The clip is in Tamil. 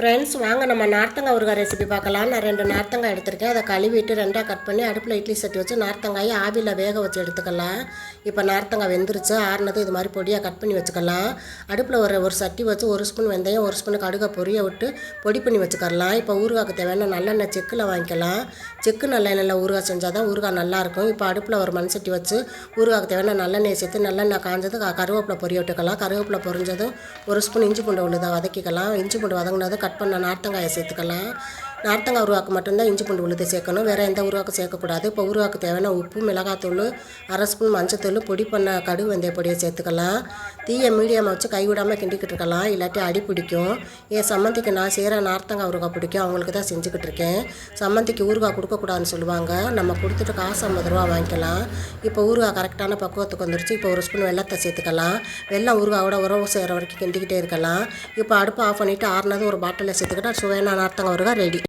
ஃப்ரெண்ட்ஸ் வாங்க நம்ம நார்த்தங்காய் ஊறுகாய் ரெசிபி பார்க்கலாம். நான் ரெண்டு நார்த்தங்காய் எடுத்திருக்கேன். அதை கழுவிட்டு ரெண்டாக கட் பண்ணி அடுப்பில் இட்லி சட்டி வச்சு நார்த்தங்காயை ஆவியில் வேக வச்சு எடுத்துக்கலாம். இப்போ நார்த்தங்காய் வெந்துருச்சு ஆறுனது இது மாதிரி பொடியாக கட் பண்ணி வச்சுக்கலாம். அடுப்பில் ஒரு ஒரு சட்டி வச்சு ஒரு ஸ்பூன் வெந்தயம் ஒரு ஸ்பூன் கடுகை பொரிய விட்டு பொடி பண்ணி வச்சுக்கலாம். இப்போ ஊறுகாய்க்கு தேவையான நல்லெண்ணெய் செக்கில் வாங்கிக்கலாம். செக்கு நல்லெண்ணெயில் ஊறுகாய் செஞ்சால் தான் ஊறுகாய் நல்லாயிருக்கும். இப்போ அடுப்பில் ஒரு மண் சட்டி வச்சு ஊறுகாய்க்கு தேவையான நல்லெண்ணெய் சேர்த்து நல்லெண்ணெய் காஞ்சது க- கருவேப்பிலை பொரிய விட்டுக்கலாம். கருவேப்பிலை பொரிஞ்சதும் ஒரு ஸ்பூன் இஞ்சி பூண்டு உள்ளதாக வதக்கிக்கலாம். இஞ்சி பூண்டு வதங்கினதும் கட் பண்ண நார்த்தங்காயை சேர்த்துக்கலாம். நார்த்தங்காய் உருவாக்கு மட்டும்தான் இஞ்சி பூண்டு விழுது சேர்க்கணும். வேறு எந்த உருவாக்கு சேர்க்கக்கூடாது. இப்போ உருவாக்கு தேவையான உப்பு மிளகாத்தூள் அரை ஸ்பூன் மஞ்சத்தூள் பொடி பண்ண கடுகு வெந்தய பொடியை சேர்த்துக்கலாம். தீயை மீடியமாக வச்சு கைவிடாமல் கிண்டிக்கிட்டு இருக்கலாம். இல்லாட்டி அடி பிடிக்கும். என் சம்மந்திக்கு நான் செய்கிற நார்த்தங்காய் ஊறுகாய் பிடிக்கும் அவங்களுக்கு தான் செஞ்சுக்கிட்டு இருக்கேன். சம்மந்திக்கு ஊறுகாய் கொடுக்கக்கூடாதுன்னு சொல்லுவாங்க. நம்ம கொடுத்துட்டு காசு ஐம்பது ரூபா வாங்கிக்கலாம். இப்போ ஊறுகாய் கரெக்டான பக்குவத்துக்கு வந்துருச்சு. இப்போ ஒரு ஸ்பூன் வெள்ளத்தை சேர்த்துக்கலாம். வெள்ளம் ஊறுகாயோட உறவு செய்கிற வரைக்கும் கிண்டிக்கிட்டே இருக்கலாம். இப்போ அடுப்பு ஆஃப் பண்ணிவிட்டு ஆறுனது ஒரு பாட்டிலில் சேர்த்துக்கிட்டா சுவையான நார்த்தங்காய் ஊறுகாய் ரெடி.